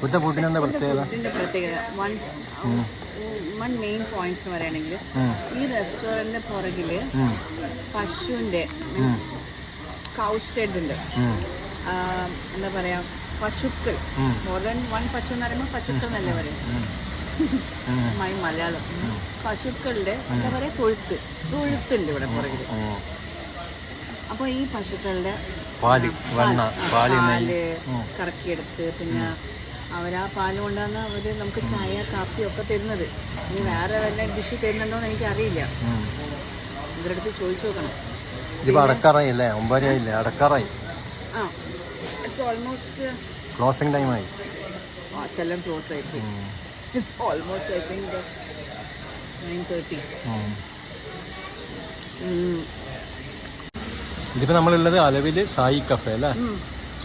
ഇവിടുത്തെ ഫുഡിന് എന്താ പ്രത്യേകത? വൺ വൺ മെയിൻ പോയിന്റ് എന്ന് പറയുകയാണെങ്കിൽ ഈ റെസ്റ്റോറന്റിന്റെ പുറകിൽ പശുവിന്റെ പശുവിന്റെ മീൻസ് കൗ ഷെഡ് ഉണ്ട് എന്താ പറയാ പശുക്കൾ. മോർ ദൻ വൺ പശു എന്ന് പറയുമ്പോൾ പശുക്കൾ എന്നല്ലേ പറയും മൈ മലയാളം. പശുക്കളുടെ എന്താ പറയാ തൊഴുത്ത്. തൊഴുത്തുണ്ട് ഇവിടെ പുറകിൽ. ഉം. അപ്പോൾ ഈ പശുക്കളുടെ പാൽ കറക്കിയെടുത്ത് പിന്നെ അവരാ പാൽ കൊണ്ടാണ് അവർ നമുക്ക് ചായ കാപ്പി ഒക്കെ തരുന്നത്. ഇനി വേറെ വല്ല ഡിഷ് തരുന്നുണ്ടോ എന്ന് എനിക്കറിയില്ല. ഇവരുടെ അടുത്ത് ചോദിച്ചു നോക്കണം. ഇതിപ്പോ അടക്കാറായി അല്ലേ ഒമ്പതരയായില്ലേ? അടക്കാറായി. ആ ഇറ്റ്സ് ഓൾമോസ്റ്റ് ക്ലോസിംഗ് ടൈമായി ക്ലോസ് ആയിപ്പോയി it's almost I think nine thirty ഇതിപ്പോ നമ്മളുള്ളത് അലവിൽ സായി കഫേ അല്ലേ?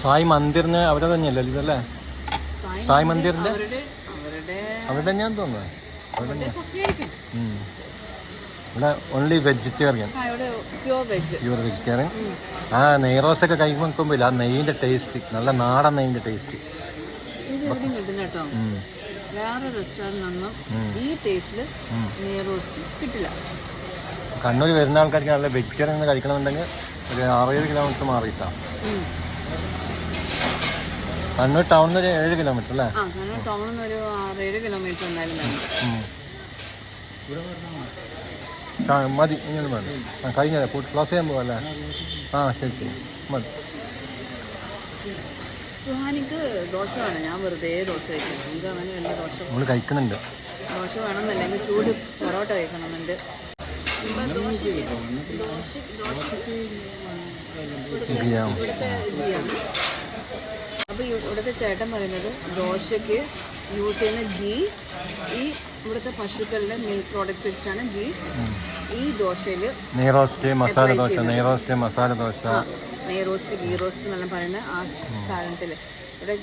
സായി മന്ദിറിന് അവിടെ തന്നെയല്ലേ ഇതല്ലേ സായി മന്ദിറിന്റെ അവിടെ ഞാൻ തോന്നുന്നു. അവിടെ. ഇവിടെ ഓൺലി വെജിറ്റേറിയൻ പ്യൂർ വെജിറ്റേറിയൻ ആ നെയ്റോസൊക്കെ കഴിക്കുമ്പോൾ ആ നെയ്യിന്റെ ടേസ്റ്റ് നല്ല നാടൻ നെയ്യിന്റെ ടേസ്റ്റ് ഇത് എവിടെയും കിട്ടുന്ന കേട്ടോ. വേറെ റെസ്റ്റോറന്റ് ഈ ടേസ്റ്റിൽ നെയ് റോസ്റ്റ് കിട്ടില്ല. കണ്ണൂർ വരുന്ന ആൾക്കാർക്ക് നല്ല വെജിറ്റേറിയൻ കഴിക്കണമെന്നുണ്ടെങ്കിൽ ഒരു ആറേഴ് കിലോമീറ്റർ മാറിയിട്ടാണ്. കണ്ണൂർ ടൗണിൽ ഒരു ഏഴ് കിലോമീറ്റർ അല്ലേ? ആ കാരണം ടൗണിൽ നിന്ന് ഒരു ആറേഴ് കിലോമീറ്റർ എന്തായാലും വേണം. മതി ഇങ്ങനെ മതി. ആ കഴിഞ്ഞല്ലേ ക്ലോസ് ചെയ്യാൻ പോവല്ലേ? ആ ശരി ശരി. മതി. സുഹാനിക്ക് ദോശ വേണം ഞാൻ വെറുതെ ദോശ കഴിക്കുന്നു എനിക്ക് അങ്ങനെ വലിയ ദോശ നമ്മൾ കഴിക്കുന്നുണ്ട്. ദോശ വേണമെന്നല്ല എനിക്ക് ചൂട് പൊറോട്ട കഴിക്കണമെന്നുണ്ട്. ദോശ ഇവിടുത്തെ ഇതിയാണ് അപ്പോൾ ഇവിടുത്തെ ചേട്ടൻ പറയുന്നത് ദോശയ്ക്ക് യൂസ് ചെയ്യുന്ന ഗീ ഈ ഇവിടുത്തെ പശുക്കളുടെ മിൽക്ക് പ്രോഡക്ട്സ് വെച്ചിട്ടാണ് ഗീ ഈ ദോശയിൽ നെയ്റോസ്റ്റ് മസാല ദോശ നെയ്റോസ്റ്റ് മസാല ദോശ. നെയ്റോസ്റ്റ് ഗീ റോസ്റ്റ് എന്നെല്ലാം പറയുന്ന ആ സാധനത്തിൽ ഇവിടെ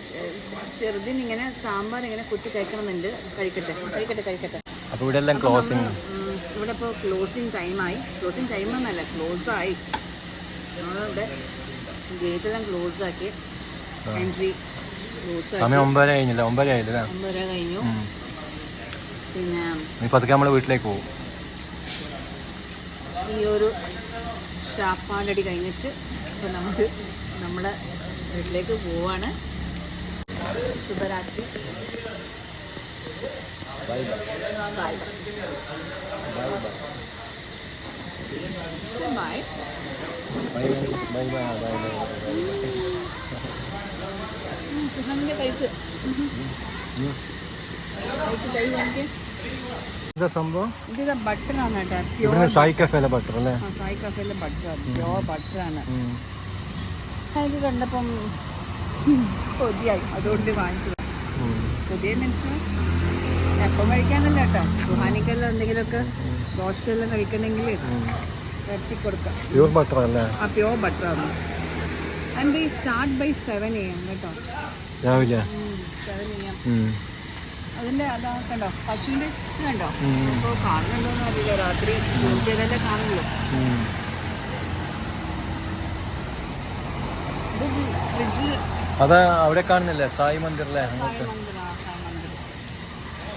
ചെറുതിന് ഇങ്ങനെ സാമ്പാർ ഇങ്ങനെ കുത്തി കഴിക്കണമെന്നുണ്ട്. കഴിക്കട്ടെ കഴിക്കട്ടെ കഴിക്കട്ടെ. അപ്പോൾ ഇവിടെ എല്ലാം ക്ലോസിങ് ഉം, ഇവിടെ ഇപ്പോൾ ക്ലോസിങ് ടൈമായി ക്ലോസിങ് ടൈം എന്നല്ല ക്ലോസ് ആയി. നമ്മളിവിടെ ഗേറ്റെല്ലാം ക്ലോസ് ആക്കി. എൻട്രി സമയം ഒമ്പതര കഴിഞ്ഞില്ല? ഒമ്പതര ആയില്ലേ? ഒമ്പതര കഴിഞ്ഞു. പിന്നെ ഇപ്പൊ അതൊക്കെ നമ്മൾ വീട്ടിലേക്ക് പോകും. ഈ ഒരു ശാപ്പാടടി കഴിഞ്ഞിട്ട് ഇപ്പൊ നമുക്ക് നമ്മളെ വീട്ടിലേക്ക് പോവാണ്. ശുഭരാത്രി. Bye bye bye bye bye bye bye കാണിക്ക് എന്താ സംഭവം? ഇത് ബട്ടറാണ് കേട്ടോ. പ്യോർ സായി കഫേലെ ബട്ടർ അല്ലേ? സായി കഫേയിലെ ബട്ടറാണ് പ്യോർ ബട്ടറാണ്. എനിക്ക് കണ്ടപ്പം കൊതിയായി. അതുകൊണ്ട് വാങ്ങിച്ചത്. കൊതിയ മീൻസ് എപ്പം കഴിക്കാനല്ല കേട്ടോ. സുഹാനിക്കെല്ലാം എന്തെങ്കിലുമൊക്കെ ദോശയെല്ലാം കഴിക്കണമെങ്കിൽ വരട്ടി കൊടുക്കാം. പ്യൂർ ബട്ടർ അല്ലേ? ആ പ്യോർ ബട്ടറാണ് ആൻഡ് ഈ start by seven A M കേട്ടോ. രാവിലെ. അതിന്റെ അതാ കണ്ടോ കണ്ടോ? അറിയില്ല രാത്രി ചെയ്തല്ലേ കാണുള്ളൂ. അത് അവിടെ കാണുന്നില്ലേ സായി മന്ദിറല്ലേ മന്ദിർ മന്ദിർ.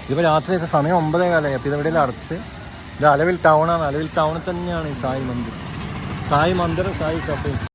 ഇതിപ്പോൾ രാത്രിയൊക്കെ സമയം ഒമ്പതേ കാലമായി അപ്പോൾ ഇതെവിടെയെങ്കിലും അടച്ച്? ഇത് അലവിൽ ടൗണാണ് അലവിൽ ടൗണിൽ തന്നെയാണ് ഈ സായി മന്ദിർ. സായി മന്ദിർ സായി കഫേ